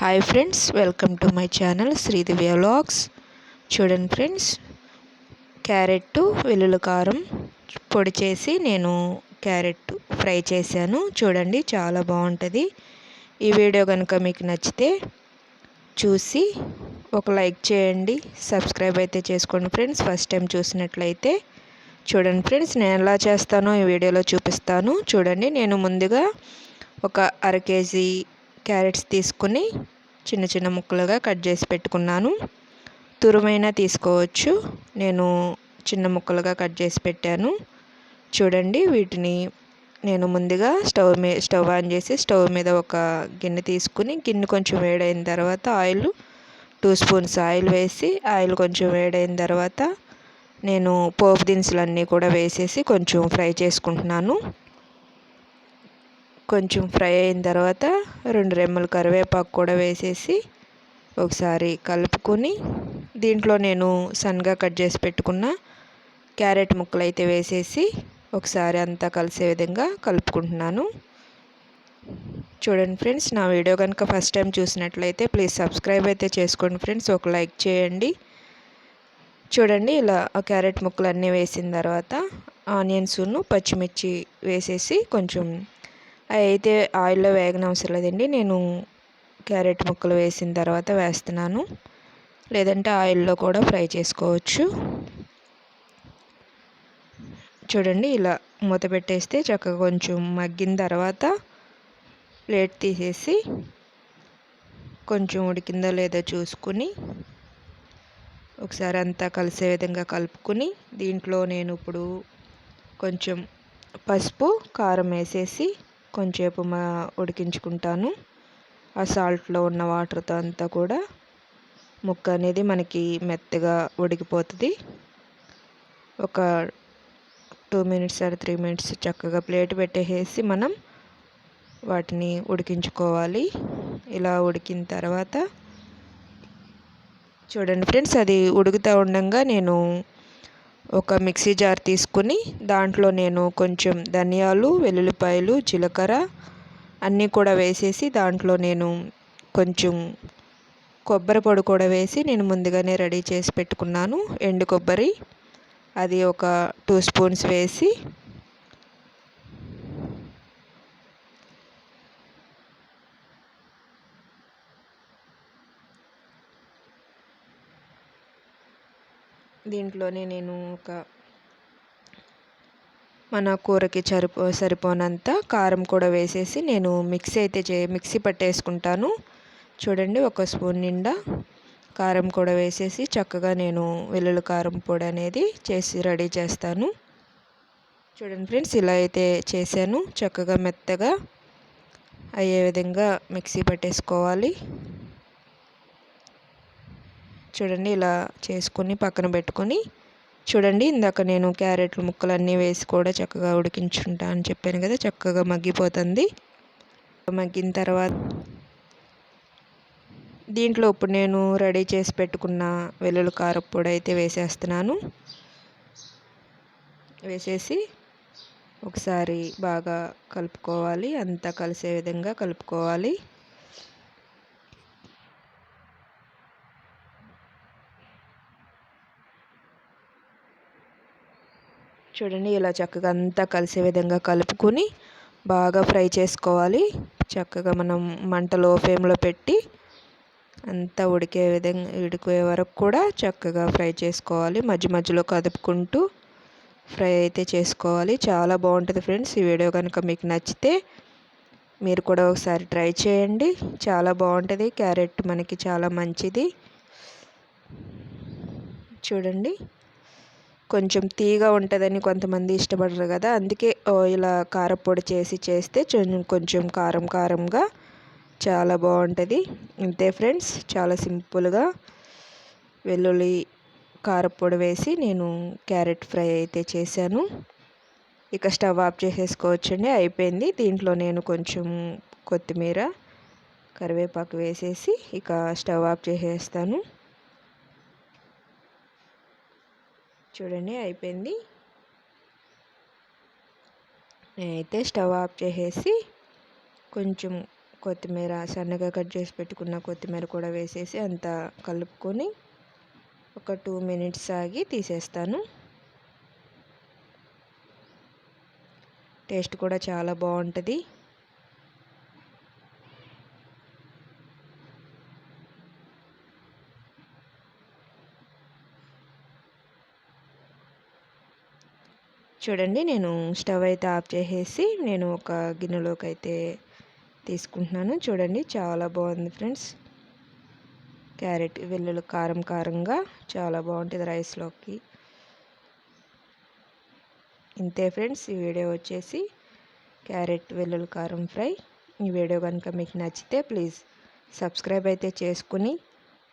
Hi friends welcome to my channel Sridivya vlogs చూడండి friends carrot వెల్లుల్లి కారం పొడి చేసి నేను క్యారెట్ ఫ్రై చేశాను. చూడండి చాలా బాగుంటుంది. ఈ వీడియో కనుక మీకు నచ్చితే చూసి ఒక లైక్ చేయండి. సబ్స్క్రైబ్ అయితే చేసుకోండి ఫ్రెండ్స్ ఫస్ట్ టైం చూసినట్లయితే చూడండి ఫ్రెండ్స్ నేను ఎలా చేస్తానో ఈ వీడియోలో చూపిస్తాను. చూడండి నేను ముందుగా ఒక అర కేజీ క్యారెట్స్ తీసుకుని చిన్న చిన్న ముక్కలుగా కట్ చేసి పెట్టుకున్నాను. తురుమైనా తీసుకోవచ్చు. నేను చిన్న ముక్కలుగా కట్ చేసి పెట్టాను. చూడండి వీటిని నేను ముందుగా స్టవ్ మీ స్టవ్ ఆన్ చేసి స్టవ్ మీద ఒక గిన్నె తీసుకుని గిన్నె కొంచెం వేడైన తర్వాత ఆయిల్ టూ స్పూన్స్ ఆయిల్ వేసి ఆయిల్ కొంచెం వేడైన తర్వాత నేను పోపు దినుసులు అన్నీ కూడా వేసేసి కొంచెం ఫ్రై చేసుకుంటున్నాను. కొంచెం ఫ్రై అయిన తర్వాత రెండు రెమ్మలు కరివేపాకు కూడా వేసేసి ఒకసారి కలుపుకొని దీంట్లో నేను సన్నగా కట్ చేసి పెట్టుకున్న క్యారెట్ ముక్కలు అయితే వేసేసి ఒకసారి అంతా కలిసే విధంగా కలుపుకుంటున్నాను. చూడండి ఫ్రెండ్స్ నా వీడియో కనుక ఫస్ట్ టైం చూసినట్లయితే ప్లీజ్ సబ్స్క్రైబ్ అయితే చేసుకోండి ఫ్రెండ్స్ ఒక లైక్ చేయండి. చూడండి ఇలా క్యారెట్ ముక్కలు అన్నీ వేసిన తర్వాత ఆనియన్స్ను పచ్చిమిర్చి వేసేసి కొంచెం అయితే ఆయిల్లో వేగనవసరం లేదండి. నేను క్యారెట్ ముక్కలు వేసిన తర్వాత వేస్తున్నాను. లేదంటే ఆయిల్లో కూడా ఫ్రై చేసుకోవచ్చు. చూడండి ఇలా మూత పెట్టేస్తే చక్కగా కొంచెం మగ్గిన తర్వాత ప్లేట్ తీసేసి కొంచెం ఉడికిందో లేదో చూసుకుని ఒకసారి అంతా కలిసే విధంగా కలుపుకొని దీంట్లో నేను ఇప్పుడు కొంచెం పసుపు కారం వేసేసి కొంచెంసేపు మా ఉడికించుకుంటాను. ఆ సాల్ట్లో ఉన్న వాటర్తో అంతా కూడా ముక్క అనేది మనకి మెత్తగా ఉడికిపోతుంది. ఒక two minutes or three minutes చక్కగా ప్లేట్ పెట్టేసి మనం వాటిని ఉడికించుకోవాలి. ఇలా ఉడికిన తర్వాత చూడండి ఫ్రెండ్స్ అది ఉడుకుతూ ఉండగా నేను ఒక మిక్సీ జార్ తీసుకుని దాంట్లో నేను కొంచెం ధనియాలు వెల్లుల్లిపాయలు జీలకర్ర అన్నీ కూడా వేసేసి దాంట్లో నేను కొంచెం కొబ్బరి పొడి కూడా వేసి నేను ముందుగానే రెడీ చేసి పెట్టుకున్నాను. ఎండు కొబ్బరి అది ఒక టూ స్పూన్స్ వేసి దీంట్లోనే నేను ఒక మన కూరకి సరిపో సరిపోనంత కారం కూడా వేసేసి నేను మిక్సీ అయితే చే మిక్సీ పట్టేసుకుంటాను. చూడండి ఒక స్పూన్ నిండా కారం కూడా వేసేసి చక్కగా నేను వెల్లుల్లి కారం పొడి అనేది చేసి రెడీ చేస్తాను. చూడండి ఫ్రెండ్స్ ఇలా అయితే చేశాను. చక్కగా మెత్తగా అయ్యే విధంగా మిక్సీ పట్టేసుకోవాలి. చూడండి ఇలా చేసుకొని పక్కన పెట్టుకొని చూడండి ఇందాక నేను క్యారెట్లు ముక్కలు అన్నీ వేసి కూడా చక్కగా ఉడికించుంటా అని చెప్పాను కదా చక్కగా మగ్గిపోతుంది. మగ్గిన తర్వాత దీంట్లో ఇప్పుడు నేను రెడీ చేసి పెట్టుకున్న వెల్లుల్లి కారపొడి అయితే వేసేస్తున్నాను. వేసేసి ఒకసారి బాగా కలుపుకోవాలి అంతా కలిసే విధంగా కలుపుకోవాలి. చూడండి ఇలా చక్కగా అంతా కలిసే విధంగా కలుపుకొని బాగా ఫ్రై చేసుకోవాలి. చక్కగా మనం మంట లో ఫ్లేమ్లో పెట్టి అంతా ఉడికే విధంగా ఉడికే వరకు కూడా చక్కగా ఫ్రై చేసుకోవాలి. మధ్య మధ్యలో కదుపుకుంటూ ఫ్రై అయితే చేసుకోవాలి. చాలా బాగుంటుంది ఫ్రెండ్స్ ఈ వీడియో కనుక మీకు నచ్చితే మీరు కూడా ఒకసారి ట్రై చేయండి. చాలా బాగుంటుంది. క్యారెట్ మనకి చాలా మంచిది. చూడండి. కొంచెం తీగా ఉంటుందని కొంతమంది ఇష్టపడరు కదా. అందుకే ఇలా కారపొడి చేసి చేస్తే కొంచెం కారం కారంగా చాలా బాగుంటుంది. అంతే ఫ్రెండ్స్ చాలా సింపుల్గా వెల్లుల్లి కారపొడి వేసి నేను క్యారెట్ ఫ్రై అయితే చేశాను. ఇక స్టవ్ ఆఫ్ చేసేసుకోవచ్చండి. అయిపోయింది. దీంట్లో నేను కొంచెం కొత్తిమీర కరివేపాకు వేసేసి ఇక స్టవ్ ఆఫ్ చేసేస్తాను. చూడండి అయిపోయింది. నేనైతే స్టవ్ ఆఫ్ చేసేసి కొంచెం కొత్తిమీర సన్నగా కట్ చేసి పెట్టుకున్న కొత్తిమీర కూడా వేసేసి అంతా కలుపుకొని ఒక టూ మినిట్స్ ఆగి తీసేస్తాను. టేస్ట్ కూడా చాలా బాగుంటుంది. చూడండి నేను స్టవ్ అయితే ఆఫ్ చేసేసి నేను ఒక గిన్నెలోకి అయితే తీసుకుంటున్నాను. చూడండి చాలా బాగుంది ఫ్రెండ్స్. క్యారెట్ వెల్లుల్లి కారం కారంగా చాలా బాగుంటుంది రైస్లోకి. ఇంతే ఫ్రెండ్స్ ఈ వీడియో వచ్చేసి క్యారెట్ వెల్లుల్లి కారం ఫ్రై. ఈ వీడియో కనుక మీకు నచ్చితే ప్లీజ్ సబ్స్క్రైబ్ అయితే చేసుకుని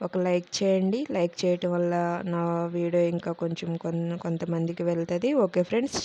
ఒక లైక్ చేయండి. లైక్ చేయటం వల్ల నా వీడియో ఇంకా కొంచెం కొంతమందికి వెళ్తుంది. Okay friends.